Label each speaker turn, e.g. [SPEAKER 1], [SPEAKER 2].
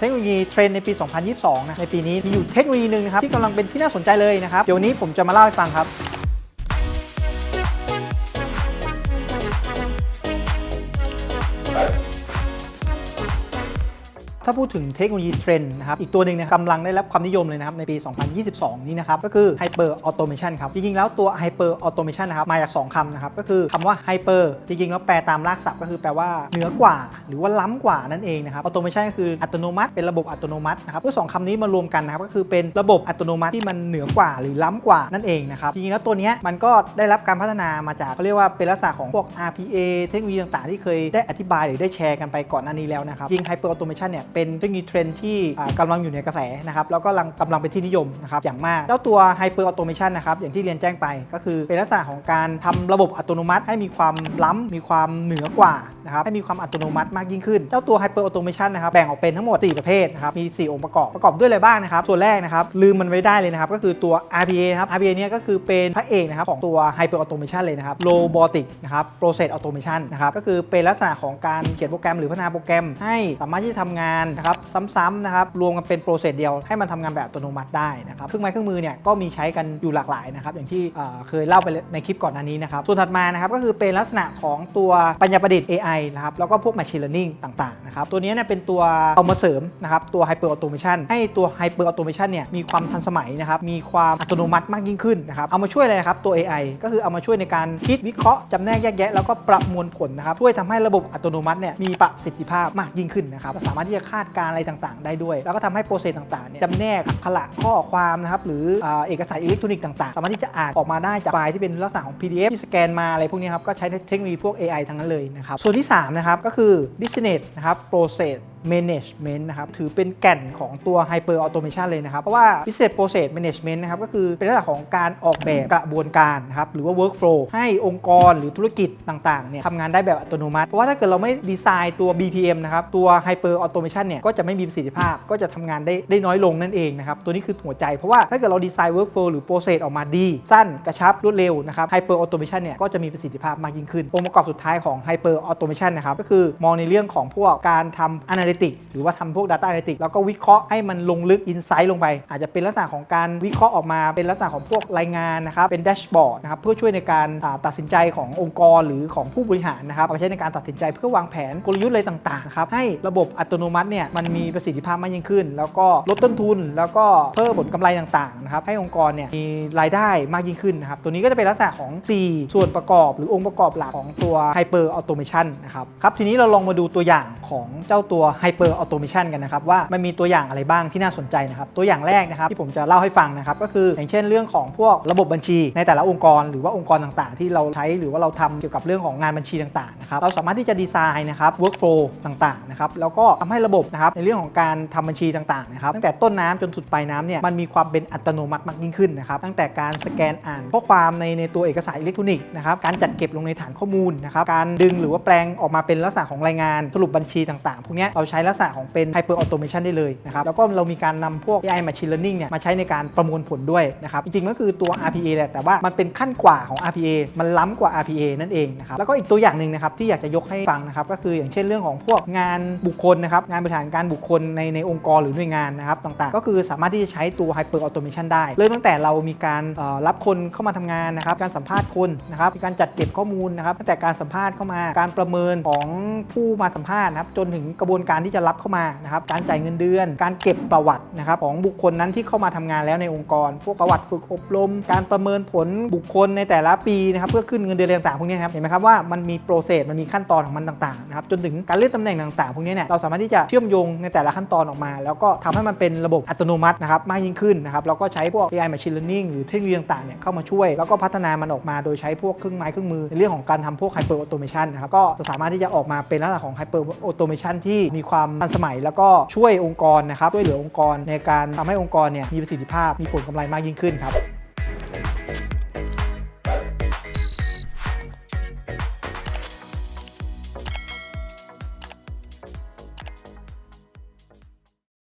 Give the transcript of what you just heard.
[SPEAKER 1] เทคโนโลยีเทรนในปี 2022 นะ ในปีนี้มีอยู่เทคโนโลยีหนึ่งนะครับที่กำลังเป็นที่น่าสนใจเลยนะครับ เดี๋ยวนี้ผมจะมาเล่าให้ฟังครับ ถ้าพูดถึงเทคโนโลยีเทรนด์นะครับ อีกตัวหนึ่งนะครับกำลังได้รับความนิยมเลยนะครับ ในปี 2022 นี้นะครับ ก็คือ Hyper Automation ครับ จริงๆ แล้วตัว Hyper Automation นะครับ มาจาก 2 คำนะครับ ก็คือคำว่า Hyper จริงๆ แล้วแปลตามรากศัพท์ก็คือแปลว่าเหนือกว่า หรือว่าล้ำกว่านั่นเองนะครับ Automation ก็คืออัตโนมัติ เป็นระบบอัตโนมัตินะครับเมื่อสองคำนี้มารวมกันนะครับ ก็คือเป็นระบบอัตโนมัติที่มันเหนือกว่าหรือล้ำกว่านั่นเองนะครับจริงๆแล้วตัวนี้มันก็ได้รับการพัฒนามาจากเขาเรียกว่าเป็นลักษณะของพวก RPA เทคโนโลยีต่างๆ ที่เคยได้อธิบายหรือได้แชร์กันไปก่อนหน้านี้แล้วนะครับจริง Hyper Automation เนี่ยเป็นเทคโนโลยีเทรนที่อ่ากำลังอยู่ในกระแสนะครับแล้วก็กำลังกำลังเป็นที่นิยมนะครับอย่างมากแล้วตัว Hyper Automation นะครับอย่างที่เรียนแจ้งไป ก็คือเป็นลักษณะของการทำระบบอัตโนมัติ ให้มีความล้ำมีความเหนือกว่านะครับให้มีความอัตโนมัติมากยิ่งขึ้น เจ้าตัว Hyper Automation นะครับแบ่งออกเป็นทั้งหมด 4 ประเภทนะครับมี 4 องค์ประกอบประกอบด้วยอะไรบ้างนะครับส่วนแรกนะครับลืมมันไว้ได้เลยนะครับก็คือตัว RPA ครับ RPA เนี่ยก็คือเป็นพระเอกนะครับของตัว Hyper Automation เลยนะครับ Robotic นะครับ Process Automation นะครับก็คือเป็นลักษณะของการเขียนโปรแกรมหรือพัฒนาโปรแกรม ให้สามารถที่จะทำงานนะครับซ้ำๆนะครับรวมกันเป็นโปรเซสเดียวให้มันทำงานแบบอัตโนมัติได้นะครับเครื่องไม้เครื่องมือเนี่ยก็มีใช้กันอยู่หลากหลายนะครับอย่างที่เเคยเล่าไปในคลิปก่อนหน้านี้นะครับส่วนถัดมานะครับก็คือเป็นลักษณะของตัวปัญญาประดิษฐ์ AI นะครับแล้วก็พวก Machine Learning ต่างๆนะครับตัวนี้เนี่ยเป็นตัวเอามาเสริมนะครับตัว Hyper Automation ให้ตัว Hyper Automation เนี่ยมีความทันสมัยนะครับมีความอัตโนมัติมากยิ่งขึ้นนะครับเอามาช่วยอะไรนะครับตัว AI ก็คือเอามาช่วยในการคิดวิเคราะห์จำแนกแยกแยะแล้วก็ประมวลผลนะครับช่วยทำให้ระบบอัตโนมัติเนี่ยมีประสิทธิภาพมากยิ่งขึ้นนะครับสามารถที่จะคาดการอะไรต่างๆ ได้ด้วย แล้วก็ทำให้โปรเซสต่างๆเนี่ยจำแนกอักขระข้อความนะครับหรือเอกสารอิเล็กทรอนิกส์ต่างๆ สามารถที่จะอ่านออกมาได้จากไฟล์ที่เป็นลักษณะของ PDF ที่สแกนมาอะไรพวกนี้ครับก็ใช้เทคโนโลยีพวก AI ทั้งนั้นเลยนะครับส่วนที่3นะครับก็คือ business นะครับ process management นะครับถือเป็นแก่นของตัว hyper automation เลยนะครับ เพราะว่า business process management นะครับก็คือเป็นลักษณะของการออกแบบกระบวนการนะครับหรือว่า workflow ให้องค์กรหรือธุรกิจต่างๆเนี่ยทำงานได้แบบอัตโนมัติ เพราะว่าถ้าเกิดเราไม่ดีไซน์ตัว BPM นะครับตัว hyper automation เนี่ยก็จะไม่มีประสิทธิภาพก็จะทำงานได้ได้น้อยลงนั่นเองนะครับตัวนี้คือหัวใจ เพราะว่าถ้าเกิดเราดีไซน์ workflow หรือ process ออกมาดี สั้นกระชับรวดเร็วนะครับ hyper automation เนี่ยก็จะมีประสิทธิภาพมากยิ่งขึ้นองค์ประกอบสุดท้ายของ hyper automation นะครับก็คือมองในเรื่องของพวกการทำ analytics หรือว่าทำพวก data analytics แล้วก็วิเคราะห์ให้มันลงลึก insight ลงไป อาจจะเป็นลักษณะของการวิเคราะห์ออกมาเป็นลักษณะของพวกรายงานนะครับเป็นแดชบอร์ดนะครับเพื่อช่วยในการตัดสินใจขององค์กรหรือของผู้บริหารนะครับเอาไปใช้ในการตัดสินใจเพื่อวางแผนกลยุทธ์อะไรต่างๆนะครับให้ระบบอัตโนมัติเนี่ยมันมีประสิทธิภาพมากยิ่งขึ้น แล้วก็ลดต้นทุน แล้วก็เพิ่มผลกำไรต่างๆนะครับให้องค์กรเนี่ยมีรายได้มากยิ่งขึ้นนะครับตัวนี้ก็จะเป็นลักษณะของ 4 ส่วนประกอบ หรือองค์ประกอบหลักของตัว Hyper Automation นะครับครับทีนี้เราลองมาดูตัวอย่างของเจ้าตัว Hyper Automation กันนะครับว่ามันมีตัวอย่างอะไรบ้างที่น่าสนใจนะครับตัวอย่างแรกนะครับที่ผมจะเล่าให้ฟังนะครับก็คืออย่างเช่นเรื่องของพวกระบบบัญชีในแต่ละองค์กร หรือว่าองค์กรต่างๆ ที่เราใช้หรือว่าเราทำเกี่ยวกับเรื่องของงานบัญชีต่างๆนะครับเราสามารถที่จะดีไซน์นะครับ workflow ต่างๆนะครับแล้วก็ทำให้ระบบนะครับในเรื่องของการทำบัญชีต่างๆนะครับตั้งแต่ต้นน้ำจนสุดปลายน้ำเนี่ยมันมีความเป็นอัตโนมัติมากยิ่งขึ้นนะครับตั้งแต่การสแกนอ่านข้อความในในตัวเอกสารอิเล็กทรอนิกส์นะครับการจัดเก็บลงในฐานข้อมูลนะครับการดึงหรือว่าแปลงออกมาเป็นลักษณะของรายงานสรุปบัญชีต่างๆพวกนี้เราใช้ลักษณะของเป็น hyper automation ได้เลยนะครับ แล้วก็เรามีการนำพวก AI machine learning เนี่ยมาใช้ในการประมวลผลด้วยนะครับ จริงๆก็คือตัว RPA แหละ แต่ว่ามันเป็นขั้นกว่าของ RPA มันล้ำกว่า RPA นั่นเองนะครับ แล้วก็อีกตัวอย่างหนึ่งนะครับที่อยากจะยกให้ฟังนะครับก็คืออย่างเช่นเรื่องของพวกงานบุคคลนะครับงานบริหารการบุคคลในในองค์กรหรือหน่วยงานนะครับต่างๆ ก็คือสามารถที่จะใช้ตัว hyper automation ได้ เริ่มตั้งแต่เรามีการรับคนเข้ามาทำงานนะครับการสัมภาษณ์คนนะครับการจัดเก็บข้อมูลนะครับตั้งแต่การสัมภาษณ์เข้ามาการประเมินของผู้มาสัมภาษณ์นะครับจนถึงกระบวนการที่จะรับเข้ามานะครับการจ่ายเงินเดือน การเก็บประวัตินะครับของบุคคลนั้นที่เข้ามาทำงานแล้วในองค์กร พวกประวัติฝึกอบรม การประเมินผลบุคคลในแต่ละปีนะครับเพื่อขึ้นเงินเดือนต่างๆพวกนี้นครับเห็นไหมครับว่ามันมีโปรเซสมันมีขั้นตอนของมันต่างๆนะครับจนถึงการเลื่อนตำแหน่งต่างๆพวกนี้เนี่ยเราสามารถที่จะเชื่อมโยงในแต่ละขั้นตอนออกมา แล้วก็ทำให้มันเป็นระบบอัตโนมัตินะครับมากยิ่งขึ้นนะครับแล้วก็ใช้พวก AI machine learning หรือเทคโนโลยีต่างๆเนี่ยเข้ามาช่วย แล้วก็พัฒนามันออกมาโดยใช้พวกเครื่องไม้เครื่องมือในเรื่องของการทำพวก hyper automation นะครับก็จะสามารถที่จะออกมาเป็นลักษณะของ hyper automation ที่มีความทันสมัย แล้วก็ช่วยองค์กรนะครับช่วยเหลือองค์กรในการทำให้องค์กรเนี่ยมีประสิทธิภาพมีผลกำไรมากยิ่งขึ้นครับ